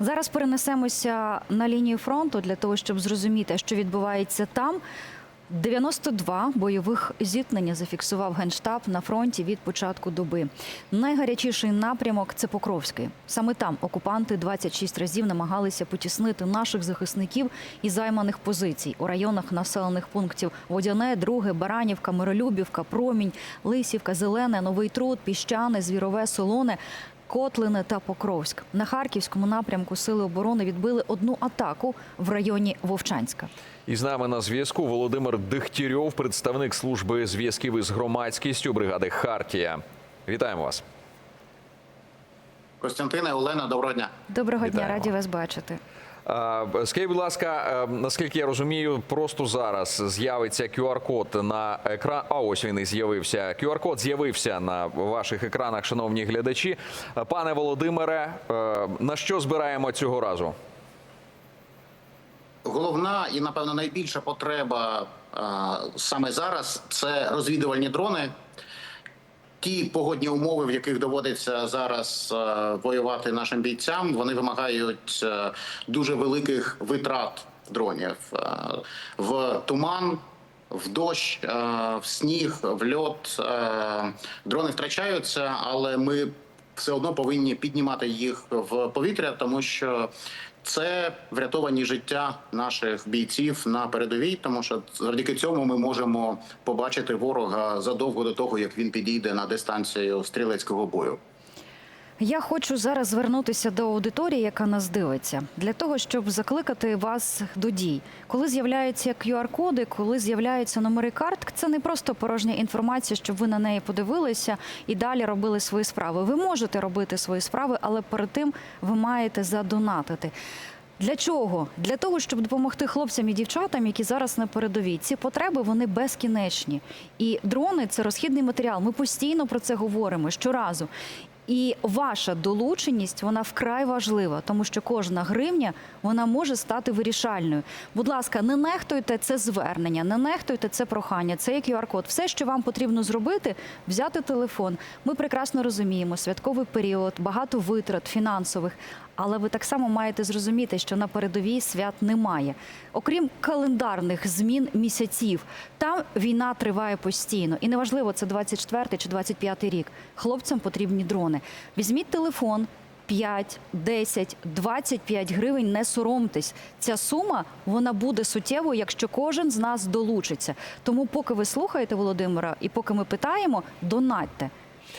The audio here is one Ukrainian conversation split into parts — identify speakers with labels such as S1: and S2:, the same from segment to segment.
S1: Зараз перенесемося на лінію фронту для того, щоб зрозуміти, що відбувається там. 92 бойових зіткнення зафіксував генштаб на фронті від початку доби. Найгарячіший напрямок це Покровський. Саме там окупанти 26 разів намагалися потіснити наших захисників із займаних позицій у районах населених пунктів Водяне, Друге, Баранівка, Миролюбівка, Промінь, Лисівка, Зелене, Новий Труд, Піщане, Звірове, Солоне. Котлине та Покровськ на харківському напрямку сили оборони відбили одну атаку в районі Вовчанська.
S2: І з нами на зв'язку Володимир Дихтірьов, представник служби зв'язків із громадськістю бригади Хартія. Вітаємо вас.
S3: Костянтина, Олена, доброго дня.
S1: Доброго дня, раді вас бачити.
S2: Скажіть, будь ласка, наскільки я розумію, просто зараз з'явиться QR-код на екран. А ось він і з'явився. QR-код з'явився на ваших екранах, шановні глядачі. Пане Володимире, на що збираємо цього разу?
S3: Головна і напевно найбільша потреба саме зараз це розвідувальні дрони. Ті погодні умови, в яких доводиться зараз е, воювати нашим бійцям, вони вимагають е, дуже великих витрат дронів Е, в туман, в дощ, в сніг, в льот. Дрони втрачаються, але ми все одно повинні піднімати їх в повітря, тому що це врятовані життя наших бійців на передовій, тому що завдяки цьому ми можемо побачити ворога задовго до того, як він підійде на дистанцію стрілецького бою.
S1: Я хочу зараз звернутися до аудиторії, яка нас дивиться, для того, щоб закликати вас до дій. Коли з'являються QR-коди, коли з'являються номери карток, це не просто порожня інформація, щоб ви на неї подивилися і далі робили свої справи. Ви можете робити свої справи, але перед тим ви маєте задонатити. Для чого? Для того, щоб допомогти хлопцям і дівчатам, які зараз на передовій. Ці потреби вони безкінечні. І дрони це розхідний матеріал. Ми постійно про це говоримо щоразу. І ваша долученість вона вкрай важлива, тому що кожна гривня вона може стати вирішальною. Будь ласка, не нехтуйте це звернення, не нехтуйте це прохання, це є QR-код. Все, що вам потрібно зробити, взяти телефон. Ми прекрасно розуміємо святковий період, багато витрат фінансових. Але ви так само маєте зрозуміти, що на передовій свят немає. Окрім календарних змін місяців, там війна триває постійно. І неважливо, це 24 чи 25 рік. Хлопцям потрібні дрони. Візьміть телефон. 5, 10, 25 гривень не соромтесь. Ця сума вона буде суттєвою, якщо кожен з нас долучиться. Тому, поки ви слухаєте Володимира, і поки ми питаємо, донатьте.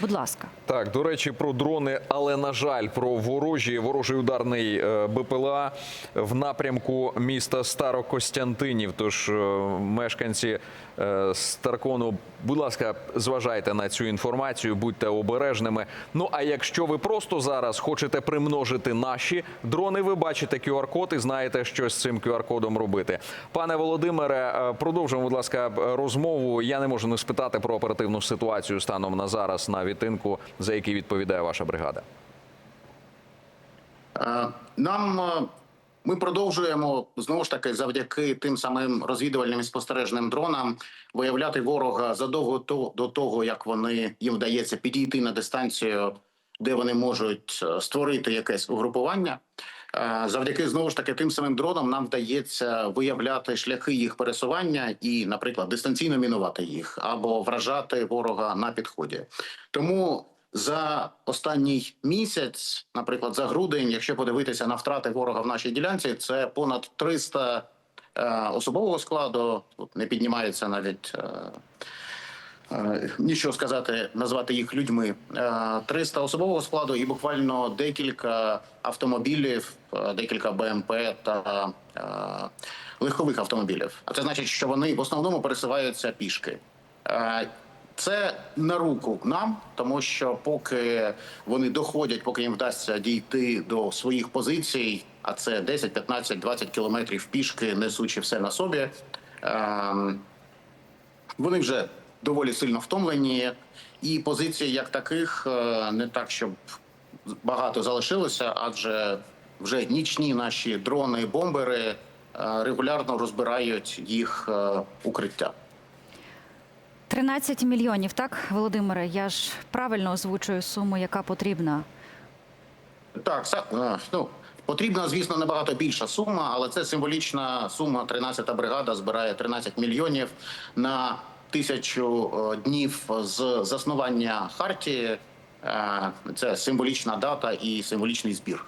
S1: Будь ласка.
S2: Так, до речі, про дрони, але на жаль, про ворожі ворожий ударний е, БПЛА в напрямку міста Старокостянтинів. Тож е, мешканці е, Старкону, будь ласка, зважайте на цю інформацію, будьте обережними. Ну а якщо ви просто зараз хочете примножити наші дрони, ви бачите QR-код і знаєте, що з цим QR-кодом робити. Пане Володимире, продовжуємо, будь ласка, розмову. Я не можу не спитати про оперативну ситуацію станом на зараз на відтинку, за який відповідає ваша бригада.
S3: Е, Нам е, ми продовжуємо знову ж таки завдяки тим самим розвідувальним і спостережним дронам виявляти ворога задовго до того, як вони їм вдається підійти на дистанцію, де вони можуть е, створити якесь угрупування. Е, Завдяки знову ж таки тим самим дронам нам вдається виявляти шляхи їх пересування і, наприклад, дистанційно мінувати їх або вражати ворога на підході. Тому за останній місяць, наприклад, за грудень, якщо подивитися на втрати ворога в нашій ділянці, це понад 300 е, особового складу. Тут не піднімається навіть. Е, е, Нічого сказати, назвати їх людьми. Е, 300 особового складу і буквально декілька автомобілів, е, декілька БМП та е, легкових автомобілів. А це значить, що вони в основному пересуваються пішки. Е, Це на руку нам, тому що поки вони доходять, поки їм вдасться дійти до своїх позицій, а це 10, 15, 20 кілометрів пішки, несучи все на собі. ем, вони вже доволі сильно втомлені, і позицій як таких е, не так, щоб багато залишилося, адже вже нічні наші дрони, бомбери е, регулярно розбирають їх е, укриття.
S1: 13 мільйонів, так, Володимире? Я ж правильно озвучую суму, яка потрібна.
S3: Так, ну Потрібна, звісно, набагато більша сума, але це символічна сума. 13-та бригада збирає 13 мільйонів на тисячу е, днів з заснування хартії. Е, Це символічна дата і символічний збір.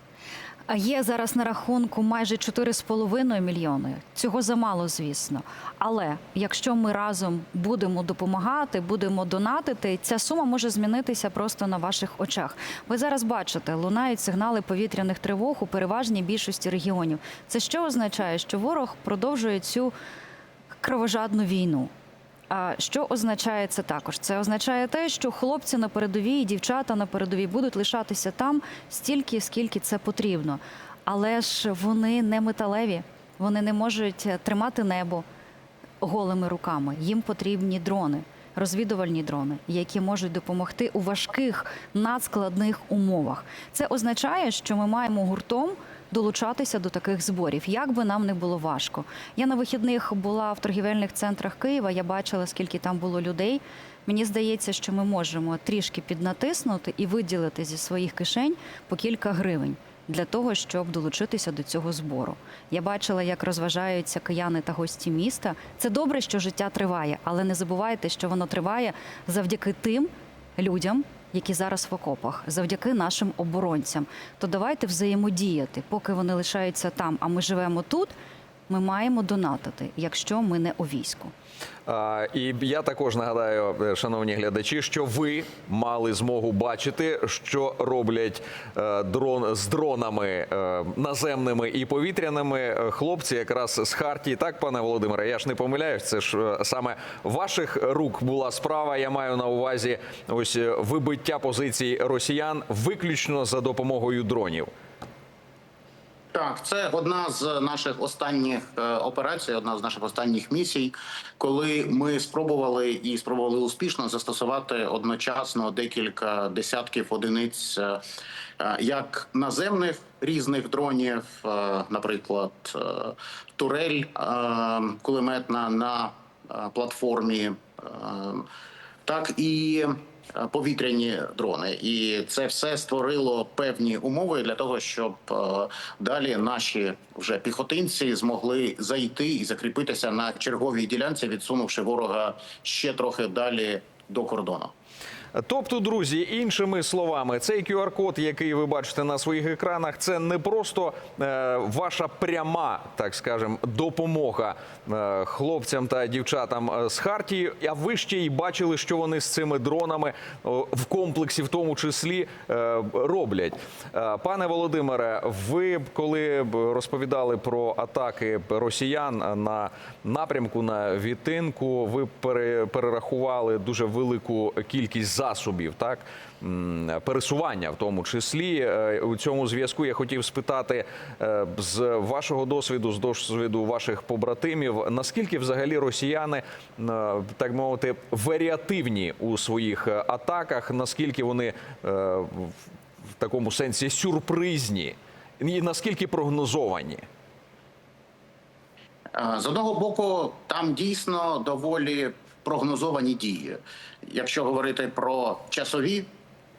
S1: А є зараз на рахунку майже 4,5 мільйони. Цього замало, звісно. Але якщо ми разом будемо допомагати, будемо донатити, ця сума може змінитися просто на ваших очах. Ви зараз бачите, лунають сигнали повітряних тривог у переважній більшості регіонів. Це що означає, що ворог продовжує цю кровожадну війну. А що означає це також? Це означає те, що хлопці на передовій, дівчата на передовій будуть лишатися там стільки, скільки це потрібно. Але ж вони не металеві, вони не можуть тримати небо голими руками. Їм потрібні дрони, розвідувальні дрони, які можуть допомогти у важких надскладних умовах. Це означає, що ми маємо гуртом долучатися до таких зборів, як би нам не було важко. Я на вихідних була в торгівельних центрах Києва. Я бачила, скільки там було людей. Мені здається, що ми можемо трішки піднатиснути і виділити зі своїх кишень по кілька гривень для того, щоб долучитися до цього збору. Я бачила, як розважаються кияни та гості міста. Це добре, що життя триває, але не забувайте, що воно триває завдяки тим людям, які зараз в окопах, завдяки нашим оборонцям. То давайте взаємодіяти, поки вони лишаються там, а ми живемо тут. Ми маємо донатити, якщо ми не у війську.
S2: А, І я також нагадаю, е, шановні глядачі, що ви мали змогу бачити, що роблять е, дрон з дронами е, наземними і повітряними е, хлопці, якраз з Хартії. Так, пане Володимире, я ж не помиляюсь. Це ж е, саме ваших рук була справа. Я маю на увазі ось вибиття позицій росіян виключно за допомогою дронів.
S3: Так, це одна з наших останніх е, операцій, одна з наших останніх місій, коли ми спробували і спробували успішно застосувати одночасно декілька десятків одиниць е, е, як наземних різних дронів, наприклад, турель кулеметна на платформі. так і повітряні дрони, і це все створило певні умови для того, щоб е, далі наші вже піхотинці змогли зайти і закріпитися на черговій ділянці, відсунувши ворога ще трохи далі до кордону.
S2: Тобто, друзі, іншими словами, цей QR-код, який ви бачите на своїх екранах, це не просто е, ваша пряма, так скажем, допомога е, хлопцям та дівчатам е, з Хартії. А ви ще й бачили, що вони з цими дронами в комплексі, в тому числі, е, роблять. Е, пане Володимире, ви коли розповідали про атаки росіян на напрямку на Вітинку, ви пере- перерахували дуже велику кількість засобів, так пересування, в тому числі Е, у цьому зв'язку. Я хотів спитати е, з вашого досвіду, з досвіду ваших побратимів, наскільки взагалі росіяни, е, так мовити, варіативні у своїх атаках, наскільки вони в такому сенсі сюрпризні, і наскільки прогнозовані?
S3: З одного боку, там дійсно доволі прогнозовані дії. Якщо говорити про часові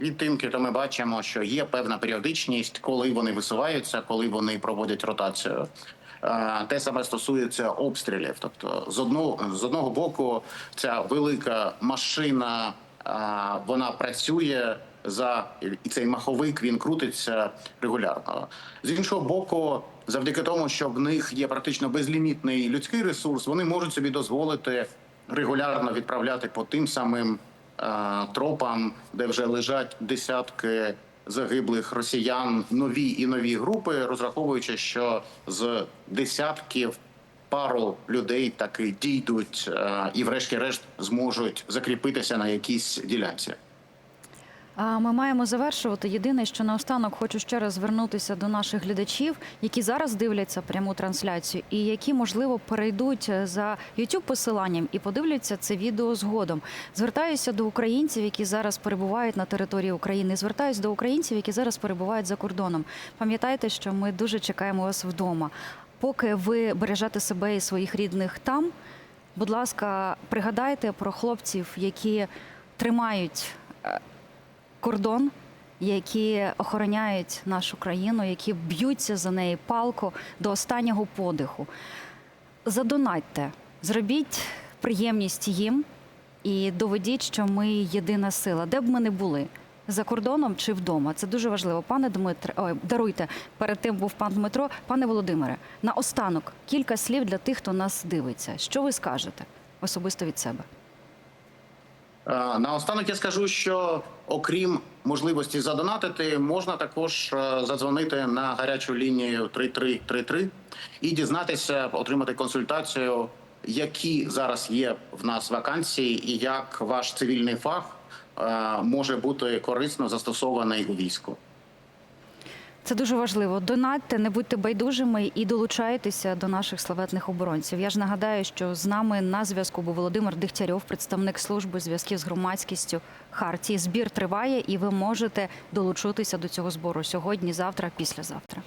S3: відтинки, то ми бачимо, що є певна періодичність, коли вони висуваються, коли вони проводять ротацію. Е, Те саме стосується обстрілів. Тобто, з одного з одного боку, ця велика машина е, вона працює за і цей маховик він крутиться регулярно. З іншого боку, завдяки тому, що в них є практично безлімітний людський ресурс, вони можуть собі дозволити регулярно відправляти по тим самим е, тропам, де вже лежать десятки загиблих росіян, нові і нові групи, розраховуючи, що з десятків пару людей таки дійдуть е, і, врешті-решт, зможуть закріпитися на якійсь ділянці.
S1: А ми маємо завершувати. Єдине, що наостанок хочу ще раз звернутися до наших глядачів, які зараз дивляться пряму трансляцію, і які можливо перейдуть за youtube посиланням і подивляться це відео згодом. Звертаюся до українців, які зараз перебувають на території України. Звертаюся до українців, які зараз перебувають за кордоном. Пам'ятайте, що ми дуже чекаємо вас вдома. Поки ви бережете себе і своїх рідних там, будь ласка, пригадайте про хлопців, які тримають е, кордон, які охороняють нашу країну, які б'ються за неї палко до останнього подиху. Задонатьте, зробіть приємність їм і доведіть, що ми єдина сила, де б ми не були. За кордоном чи вдома, це дуже важливо. Пане Дмитре, ой, даруйте. Перед тим був пан Дмитро. Пане Володимире, наостанок кілька слів для тих, хто нас дивиться. Що ви скажете особисто від себе?
S3: Е, Наостанок я скажу, що окрім можливості задонатити, можна також е, задзвонити на гарячу лінію 3333 і дізнатися, отримати консультацію, які зараз є в нас вакансії, і як ваш цивільний фах е, може бути корисно застосований у війську.
S1: Це дуже важливо. Донатьте, не будьте байдужими і долучайтеся до наших славетних оборонців. Я ж нагадаю, що з нами на зв'язку був Володимир Дегтярьов, представник служби зв'язків з громадськістю Хартії. Збір триває, і ви можете долучитися до цього збору сьогодні, завтра, післязавтра.